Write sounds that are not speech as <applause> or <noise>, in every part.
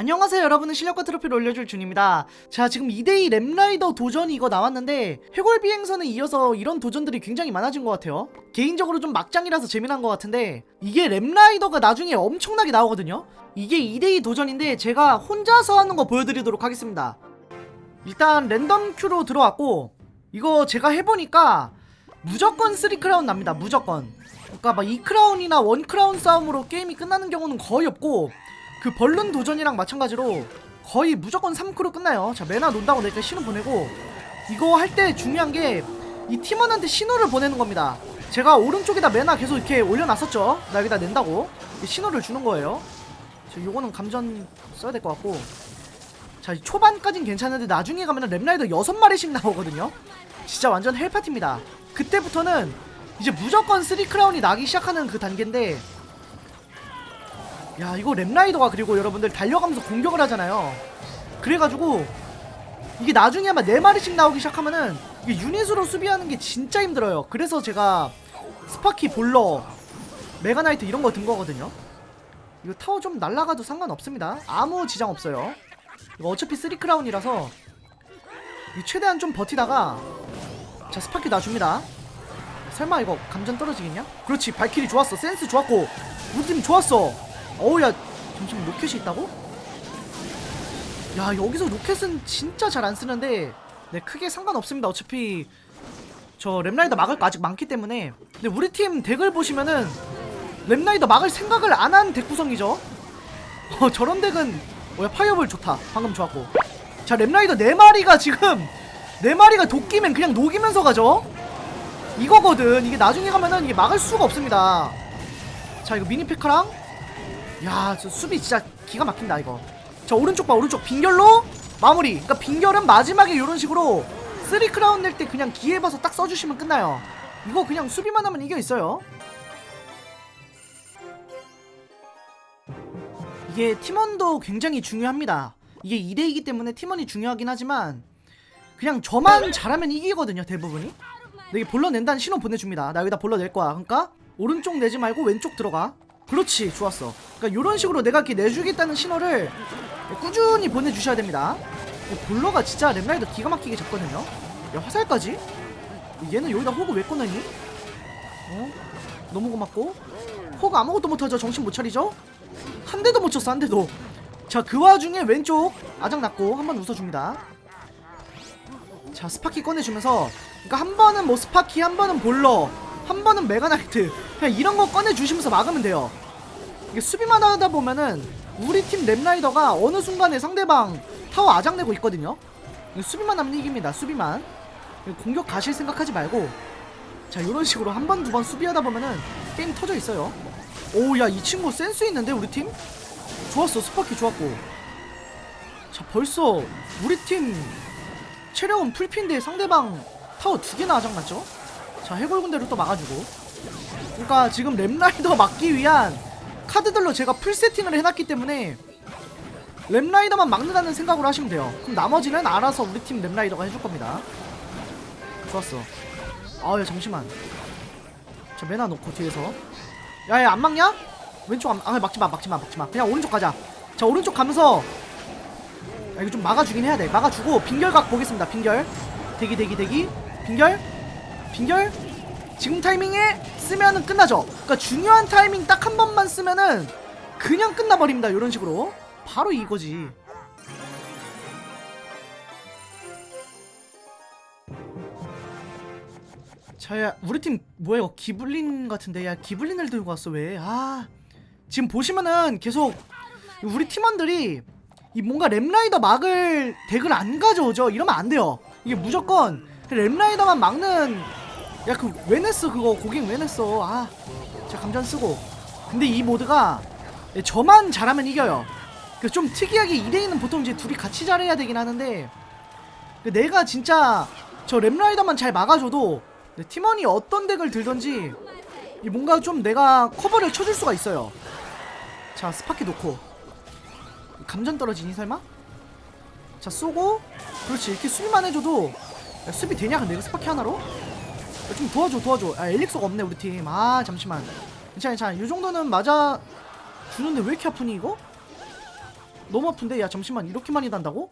안녕하세요 여러분은 실력과 트로피를 올려줄 준입니다. 자 지금 2대2 랩라이더 도전이 이거 나왔는데 해골 비행선에 이어서 이런 도전들이 굉장히 많아진 것 같아요. 개인적으로 좀 막장이라서 재미난 것 같은데 이게 랩라이더가 나중에 엄청나게 나오거든요? 이게 2대2 도전인데 제가 혼자서 하는 거 보여드리도록 하겠습니다. 일단 랜덤 큐로 들어왔고 이거 제가 해보니까 무조건 3크라운 납니다 무조건. 그러니까 막 2크라운이나 1크라운 싸움으로 게임이 끝나는 경우는 거의 없고 그 벌룬 도전이랑 마찬가지로 거의 무조건 3크로 끝나요. 자, 메나 논다고 내가 신호 보내고 이거 할 때 중요한 게 이 팀원한테 신호를 보내는 겁니다. 제가 오른쪽에다 메나 계속 이렇게 올려놨었죠. 나 여기다 낸다고 이 신호를 주는 거예요. 자, 요거는 감전 써야 될 것 같고 자, 이 초반까진 괜찮은데 나중에 가면은 랩라이더 6마리씩 나오거든요. 진짜 완전 헬파티입니다. 그때부터는 이제 무조건 3크라운이 나기 시작하는 그 단계인데 야 이거 랩라이더가 그리고 여러분들 달려가면서 공격을 하잖아요. 그래가지고 이게 나중에 아마 4마리씩 나오기 시작하면은 이게 유닛으로 수비하는 게 진짜 힘들어요. 그래서 제가 스파키 볼러 메가나이트 이런 거 든 거거든요. 이거 타워 좀 날라가도 상관없습니다. 아무 지장 없어요. 이거 어차피 3크라운이라서 이 최대한 좀 버티다가 자 스파키 놔줍니다. 설마 이거 감전 떨어지겠냐? 그렇지 발키리 좋았어. 센스 좋았고 우리 팀 좋았어 어우 야 잠시만 로켓이 있다고? 야 여기서 로켓은 진짜 잘 안 쓰는데 네 크게 상관없습니다. 어차피 저 랩라이더 막을 거 아직 많기 때문에. 근데 우리 팀 덱을 보시면은 랩라이더 막을 생각을 안 한 덱 구성이죠. 어 저런 덱은 뭐야 파이어볼 좋다. 방금 좋았고. 자 랩라이더 4마리가 지금 4마리가 도끼면 그냥 녹이면서 가죠. 이거거든. 이게 나중에 가면은 이게 막을 수가 없습니다. 자 이거 미니페카랑 야, 저 수비 진짜 기가 막힌다 이거. 자 오른쪽 봐 오른쪽 빙결로 마무리. 그러니까 빙결은 마지막에 이런 식으로 쓰리 크라운 낼 때 그냥 기회 봐서 딱 써주시면 끝나요. 이거 그냥 수비만 하면 이겨 있어요. 이게 팀원도 굉장히 중요합니다. 이게 2대2기 때문에 팀원이 중요하긴 하지만 그냥 저만 잘하면 이기거든요 대부분이. 근데 이게 볼러 낸다는 신호 보내줍니다. 나 여기다 볼러 낼 거야. 그러니까 오른쪽 내지 말고 왼쪽 들어가. 그렇지 좋았어 그러니까 이런 식으로 내가 이렇게 내주겠다는 신호를 꾸준히 보내주셔야 됩니다 볼러가 진짜 랩라이더 기가 막히게 잡거든요 야 화살까지? 얘는 여기다 호구 왜 꺼내니? 어? 너무 고맙고 호구 아무것도 못하죠 정신 못 차리죠? 한 대도 못 쳤어 한 대도 자 그 와중에 왼쪽 아작 났고 한 번 웃어줍니다 자 스파키 꺼내주면서 그러니까 한 번은 뭐 스파키 한 번은 볼러 한 번은 메가나이트 그냥 이런 거 꺼내주시면서 막으면 돼요 이게 수비만 하다 보면은 우리 팀 랩라이더가 어느 순간에 상대방 타워 아작내고 있거든요. 수비만 하면 이깁니다 수비만. 공격 가실 생각하지 말고. 자 이런 식으로 한 번 두 번 수비하다 보면은 게임 터져 있어요. 오 야 이 친구 센스 있는데 우리 팀? 좋았어 스파키 좋았고. 자 벌써 우리 팀 체력은 풀핀데 상대방 타워 두 개나 아작났죠? 자 해골 군대로 또 막아주고. 그러니까 지금 랩라이더 막기 위한 카드들로 제가 풀 세팅을 해놨기 때문에 랩라이더만 막는다는 생각으로 하시면 돼요. 그럼 나머지는 알아서 우리 팀 랩라이더가 해줄 겁니다. 좋았어. 아야 잠시만. 자 메나 놓고 뒤에서. 야야 안 막냐? 왼쪽 안, 아 막지마 막지마 막지마. 그냥 오른쪽 가자. 자 오른쪽 가면서 야, 이거 좀 막아주긴 해야 돼. 막아주고 빙결각 보겠습니다 빙결. 대기 대기 대기. 빙결? 빙결 지금 타이밍에 쓰면은 끝나죠. 그러니까 중요한 타이밍 딱 한 번만 쓰면은 그냥 끝나버립니다. 이런 식으로. 바로 이거지. 자야 우리 팀 뭐야 이거 기블린 같은데? 야 기블린을 들고 왔어 왜 아 지금 보시면은 계속 우리 팀원들이 이 뭔가 랩라이더 막을 덱을 안 가져오죠? 이러면 안 돼요. 이게 무조건 랩라이더만 막는 야 그 왜 냈어 그거? 고객 왜 냈어? 아 제가 감전 쓰고. 근데 이 모드가 저만 잘하면 이겨요. 그 좀 특이하게 2대2는 보통 이제 둘이 같이 잘해야 되긴 하는데 그 내가 진짜 저 랩라이더만 잘 막아줘도 팀원이 어떤 덱을 들던지 이 뭔가 좀 내가 커버를 쳐줄 수가 있어요. 자 스파키 놓고. 감전 떨어지니 설마? 자 쏘고. 그렇지 이렇게 수비만 해줘도 야, 수비 되냐 이거 스파키 하나로? 야, 좀 도와줘 도와줘. 아 엘릭서가 없네 우리 팀아 잠시만. 괜찮아 괜찮아. 이 정도는 맞아 주는데 왜 이렇게 아프니 이거? 너무 아픈데? 야 잠시만. 이렇게 많이 단다고?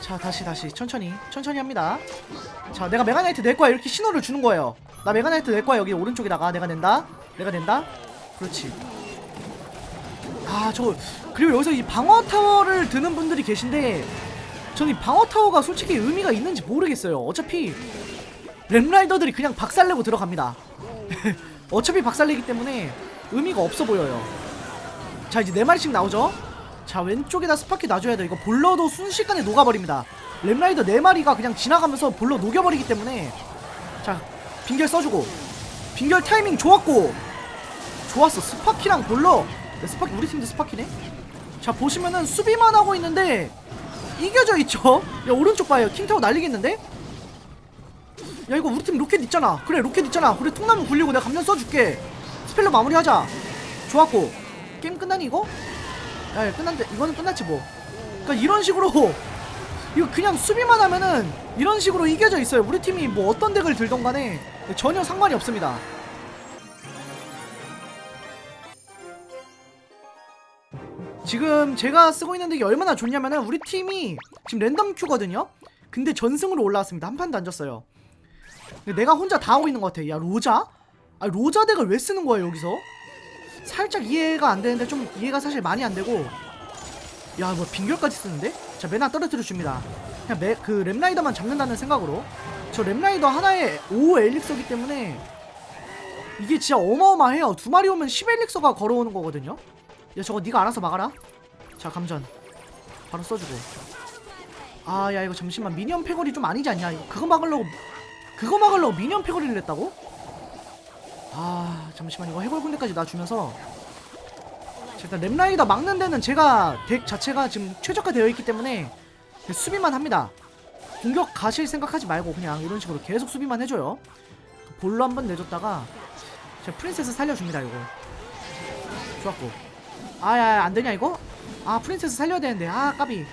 자 다시 다시. 천천히. 천천히 합니다. 자 내가 메가나이트 낼 거야. 이렇게 신호를 주는 거예요. 나 메가나이트 낼 거야 여기 오른쪽에다가. 내가 낸다. 내가 낸다. 그렇지. 아 저 그리고 여기서 이 방어 타워를 드는 분들이 계신데 저는 이 방어 타워가 솔직히 의미가 있는지 모르겠어요. 어차피 랩라이더들이 그냥 박살내고 들어갑니다. <laughs> 어차피 박살내기 때문에 의미가 없어 보여요. 자 이제 네 마리씩 나오죠? 자 왼쪽에다 스파키 놔줘야 돼 이거 볼러도 순식간에 녹아버립니다. 랩라이더 네 마리가 그냥 지나가면서 볼러 녹여버리기 때문에 자 빙결 써주고. 빙결 타이밍 좋았고. 좋았어. 스파키랑 볼러. 야, 스파키 우리 팀도 스파키네? 자 보시면은 수비만 하고 있는데 이겨져 있죠 야 오른쪽 봐요. 킹타워 날리겠는데? 야 이거 우리 팀 로켓 있잖아. 그래 로켓 있잖아. 그래 통나무 굴리고 내가 감면 써줄게. 스펠로 마무리하자. 좋았고. 게임 끝나니 이거? 야, 야 끝났는데 이거는 끝났지 뭐. 그러니까 이런 식으로 <laughs> 이거 그냥 수비만 하면은 이런 식으로 이겨져 있어요. 우리 팀이 뭐 어떤 덱을 들던 간에 전혀 상관이 없습니다 지금 제가 쓰고 있는 덱이 얼마나 좋냐면은 우리 팀이 지금 랜덤 큐거든요? 근데 전승으로 올라왔습니다. 한 판도 안 졌어요. 내가 혼자 다 하고 있는 것 같아. 야 로자? 아 로자 덱을 왜 쓰는 거야 여기서? 살짝 이해가 안 되는데 좀 이해가 사실 많이 안 되고. 야 뭐 빙결까지 쓰는데? 자 메나 떨어뜨려 줍니다. 그냥 매, 그 랩라이더만 잡는다는 생각으로. 저 랩라이더 하나에 5 엘릭서기 때문에 이게 진짜 어마어마해요. 두 마리 오면 10 엘릭서가 걸어오는 거거든요 야 저거 네가 알아서 막아라. 자 감전. 바로 써주고. 아 야 이거 잠시만. 미니언 패거리 좀 아니지 않냐? 이거 그거 막으려고 그거 막으려고 미니언 패거리를 냈다고? 아 잠시만. 이거 해골 군대까지 놔주면서. 자, 일단 랩라이더 막는 데는 제가 덱 자체가 지금 최적화 되어 있기 때문에 수비만 합니다. 공격 가실 생각하지 말고 그냥 이런 식으로 계속 수비만 해줘요. 볼로 한 번 내줬다가 제가 프린세스 살려줍니다 이거. 좋았고 아야 안되냐 이거? 아 프린세스 살려야 되는데. 아 까비.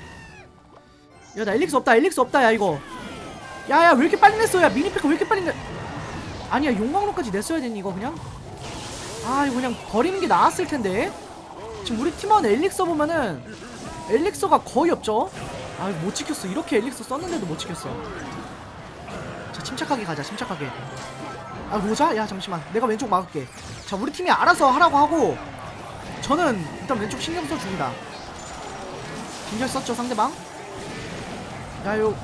야 나 엘릭스 없다 엘릭스 없다 야 이거. 야야 왜 이렇게 빨리 냈어? 야 미니패크 왜 이렇게 빨리 냈 아니야 용광로까지 냈어야 되니 이거 그냥? 아 이거 그냥 버리는 게 나았을 텐데. 지금 우리 팀원 엘릭서 보면은 엘릭서가 거의 없죠? 아 이거 못 지켰어. 이렇게 엘릭서 썼는데도 못 지켰어. 자 침착하게 가자 침착하게. 아 로자? 야 잠시만. 내가 왼쪽 막을게. 자 우리 팀이 알아서 하라고 하고 저는 일단 왼쪽 신경 써줍니다. 빙결 썼죠 상대방? 야요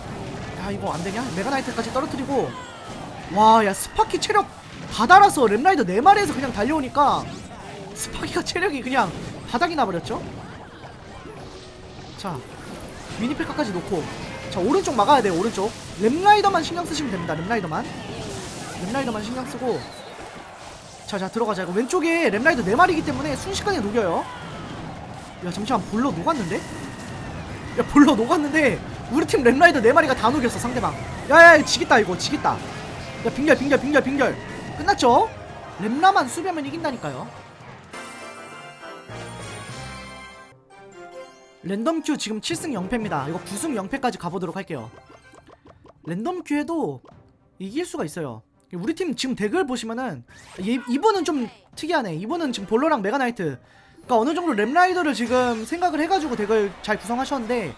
야 이거 안되냐? 메가나이트까지 떨어뜨리고. 와 야 스파키 체력 다 달아서 랩라이더 4마리에서 그냥 달려오니까 스파키가 체력이 그냥 바닥이 나버렸죠? 자 미니페카까지 놓고. 자 오른쪽 막아야 돼요 오른쪽. 랩라이더만 신경 쓰시면 됩니다 랩라이더만. 랩라이더만 신경 쓰고 자자 들어가자. 이거 왼쪽에 랩라이더 4마리이기 때문에 순식간에 녹여요. 야 잠시만. 볼러 녹았는데? 야 볼러 녹았는데 우리 팀 랩라이더 4마리가 다 녹였어 상대방. 야야 지겠다 이거. 지겠다. 야 빙결 빙결 빙결 빙결. 끝났죠? 랩라만 수비하면 이긴다니까요. 랜덤 큐 지금 7승 0패입니다. 이거 9승 0패까지 가보도록 할게요. 랜덤 큐에도 이길 수가 있어요 우리 팀 지금 덱을 보시면은 이, 이분은 좀 특이하네. 이분은 지금 볼러랑 메가나이트. 그러니까 어느 정도 랩라이더를 지금 생각을 해가지고 덱을 잘 구성하셨는데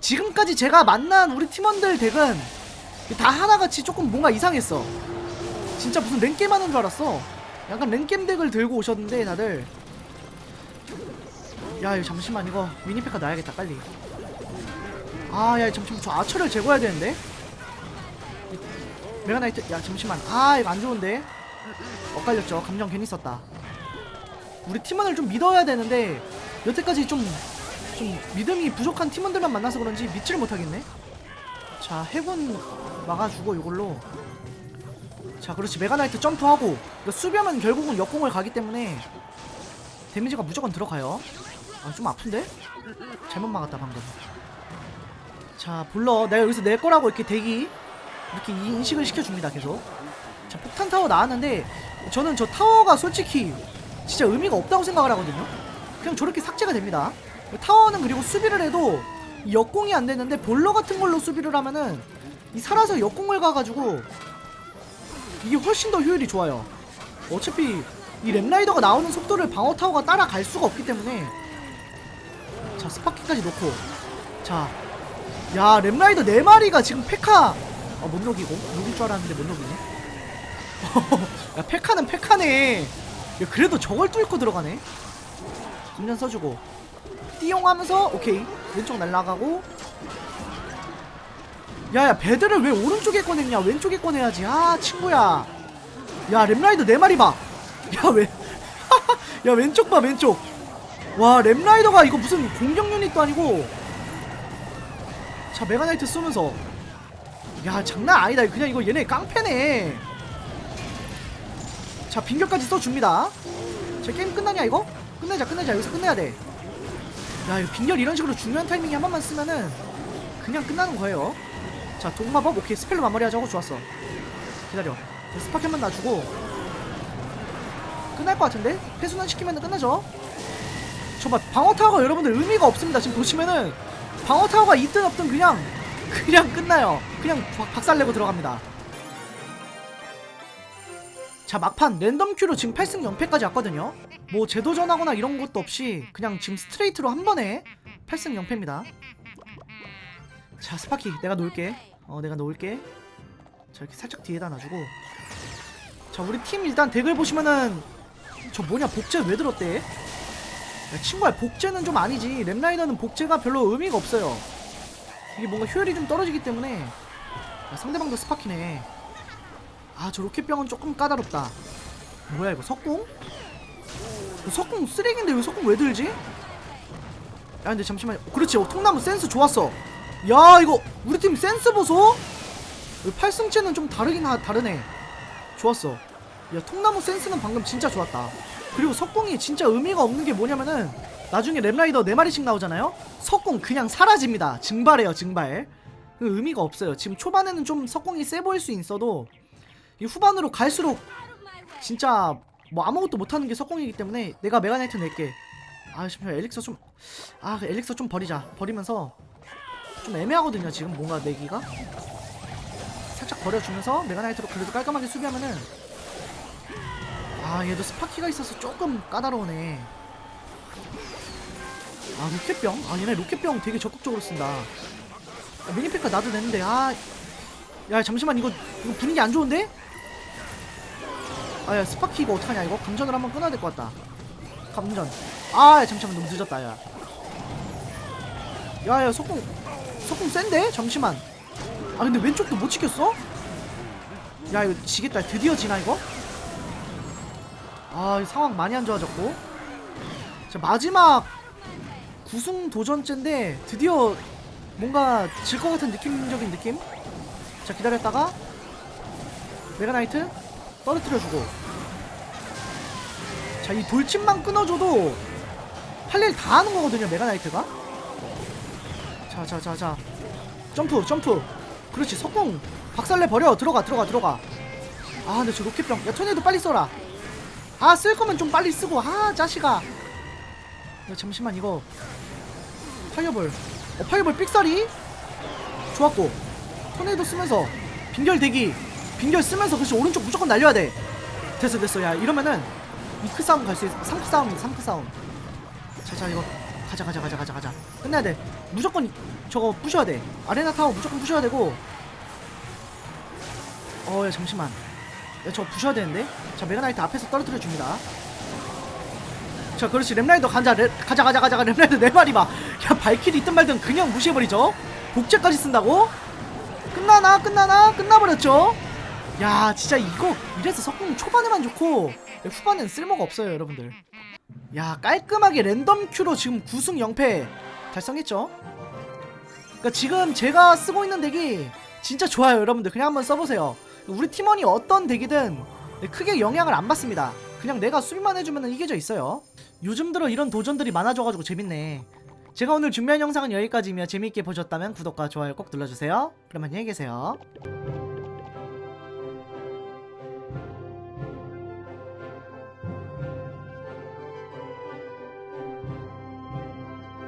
지금까지 제가 만난 우리 팀원들 덱은 다 하나같이 조금 뭔가 이상했어. 진짜 무슨 랭겜 하는 줄 알았어. 약간 랭겜 덱을 들고 오셨는데 다들. 야 이거 잠시만. 이거 미니페카 놔야겠다 빨리. 아야 잠시만. 저 아처를 제거해야 되는데 메가나이트 야 잠시만. 아 이거 안 좋은데? 엇갈렸죠. 감정 괜히 썼다. 우리 팀원을 좀 믿어야 되는데 여태까지 좀 좀 믿음이 부족한 팀원들만 만나서 그런지 믿지를 못하겠네? 자 해군 막아주고 이걸로. 자 그렇지. 메가나이트 점프하고 수비하면 결국은 역공을 가기 때문에 데미지가 무조건 들어가요. 아 좀 아픈데? 잘못 막았다 방금. 자 불러. 내가 여기서 내 거라고 이렇게 대기 이렇게 이- 인식을 시켜줍니다 계속. 자 폭탄 타워 나왔는데 저는 저 타워가 솔직히 진짜 의미가 없다고 생각을 하거든요. 그냥 저렇게 삭제가 됩니다. 타워는 그리고 수비를 해도 이 역공이 안 되는데 볼러 같은 걸로 수비를 하면은 이 살아서 역공을 가가지고 이게 훨씬 더 효율이 좋아요. 어차피 이 랩라이더가 나오는 속도를 방어 타워가 따라갈 수가 없기 때문에 스파키까지 놓고. 자, 야 랩라이더 네 마리가 지금 페카 어, 못 녹이고? 녹일 줄 알았는데 못 녹이네. <laughs> 야 페카는 페카네. 야 그래도 저걸 뚫고 들어가네. 금전 써주고. 띠용 하면서 오케이. 왼쪽 날라가고. 야야 배드를 왜 오른쪽에 꺼냈냐? 왼쪽에 꺼내야지. 아 친구야. 야 랩라이더 네 마리 봐야왜? <laughs> 야 왼쪽 봐 왼쪽. 와 랩라이더가 이거 무슨 공격 유닛도 아니고. 자 메가나이트 쏘면서 야 장난 아니다. 그냥 이거 얘네 깡패네. 자 빙결까지 써줍니다. 자 게임 끝나냐 이거? 끝내자 끝내자. 여기서 끝내야 돼야 이거 빙결 이런 식으로 중요한 타이밍에 한 번만 쓰면은 그냥 끝나는 거예요. 자 동마법? 오케이. 스펠로 마무리하자고. 좋았어. 기다려. 스파켓 한번 놔주고. 끝날 것 같은데? 패순환 시키면 끝나죠? 저봐 방어타워가 여러분들 의미가 없습니다. 지금 보시면은. 방어타워가 있든 없든 그냥 그냥 끝나요. 그냥 박- 박살내고 들어갑니다. 자 막판 랜덤 큐로 지금 8승 0패까지 왔거든요. 뭐 재도전하거나 이런 것도 없이 그냥 지금 스트레이트로 한 번에 8승 0패입니다. 자 스파키 내가 놓을게. 어 내가 놓을게. 자 이렇게 살짝 뒤에다 놔주고. 자 우리 팀 일단 덱을 보시면은 저 뭐냐 복제 왜 들었대? 야 친구야 복제는 좀 아니지. 랩라이더는 복제가 별로 의미가 없어요 이게 뭔가 효율이 좀 떨어지기 때문에 야, 상대방도 스파키네 아 저 로켓병은 조금 까다롭다. 뭐야 이거 석궁? 석궁 쓰레기인데 왜 석궁 왜 들지? 야 근데 잠시만 그렇지 어, 통나무 센스 좋았어. 야 이거 우리 팀 센스 보소? 8승째는 좀 다르긴 하, 다르네. 좋았어. 야 통나무 센스는 방금 진짜 좋았다. 그리고 석궁이 진짜 의미가 없는 게 뭐냐면은 나중에 랩라이더 4마리씩 나오잖아요? 석궁 그냥 사라집니다. 증발해요 증발. 그 의미가 없어요. 지금 초반에는 좀 석궁이 세 보일 수 있어도 이 후반으로 갈수록 진짜 뭐 아무것도 못하는 게 석궁이기 때문에 내가 메가나이트 낼게. 아 잠시만 엘릭서 좀 아 엘릭서 좀 버리자. 버리면서 좀 애매하거든요 지금 뭔가 내기가. 살짝 버려주면서 메가나이트로 그래도 깔끔하게 수비하면은 아 얘도 스파키가 있어서 조금 까다로우네 아 로켓병? 아 얘네 로켓병 되게 적극적으로 쓴다 아, 미니페카 나도 되는데 아 야 잠시만 이거 이거 분위기 안 좋은데? 아 야 스파키 이거 어떡하냐 이거 감전을 한번 끊어야 될 것 같다 감전 아 잠시만 너무 늦었다 야 야야 속공 속공 센데? 잠시만 아 근데 왼쪽도 못 지켰어? 야 이거 지겠다 드디어 지나 이거? 아이 상황 많이 안 좋아졌고 자 마지막 구승 도전째인데 드디어 뭔가 질 것 같은 느낌적인 느낌? 자 기다렸다가 메가나이트 떨어뜨려주고. 자 이 돌침만 끊어줘도 할 일 다 하는 거거든요 메가나이트가. 자자 자자. 점프 점프. 그렇지 석궁. 박살내 버려. 들어가 들어가 들어가. 아 근데 저 로켓병. 야 토네이도 빨리 써라. 아 쓸 거면 좀 빨리 쓰고. 아 자식아 야 잠시만 이거. 파이어볼. 어 파이어볼 삑사리? 좋았고. 토네이도 쓰면서 빙결 대기. 빙결 쓰면서 그렇지 오른쪽 무조건 날려야 돼. 됐어 됐어. 야 이러면은 이크 싸움 갈 수 있어 3크 싸움이야 3크 싸움. 자자 이거. 가자 가자 가자 가자 가자. 끝내야 돼. 무조건 저거 부셔야 돼. 아레나 타워 무조건 부셔야 되고. 어 야 잠시만. 야 저거 부셔야 되는데? 자 메가나이트 앞에서 떨어뜨려 줍니다 자 그렇지. 랩라이더 가자 랩, 가자 가자 가자. 랩라이더 네 마리 봐야 발키리 있든 말든 그냥 무시해버리죠? 복제까지 쓴다고? 끝나나? 끝나나? 끝나버렸죠? 야 진짜 이거 이래서 석궁 초반에만 좋고 후반엔 쓸모가 없어요 여러분들. 야 깔끔하게 랜덤 큐로 지금 9승 0패 달성했죠? 그러니까 지금 제가 쓰고 있는 덱이 진짜 좋아요 여러분들. 그냥 한번 써보세요. 우리 팀원이 어떤 덱이든 크게 영향을 안 받습니다 그냥 내가 수비만 해주면 이겨져 있어요. 요즘 들어 이런 도전들이 많아져가지고 재밌네. 제가 오늘 준비한 영상은 여기까지이며 재미있게 보셨다면 구독과 좋아요 꼭 눌러주세요. 그럼 안녕히 계세요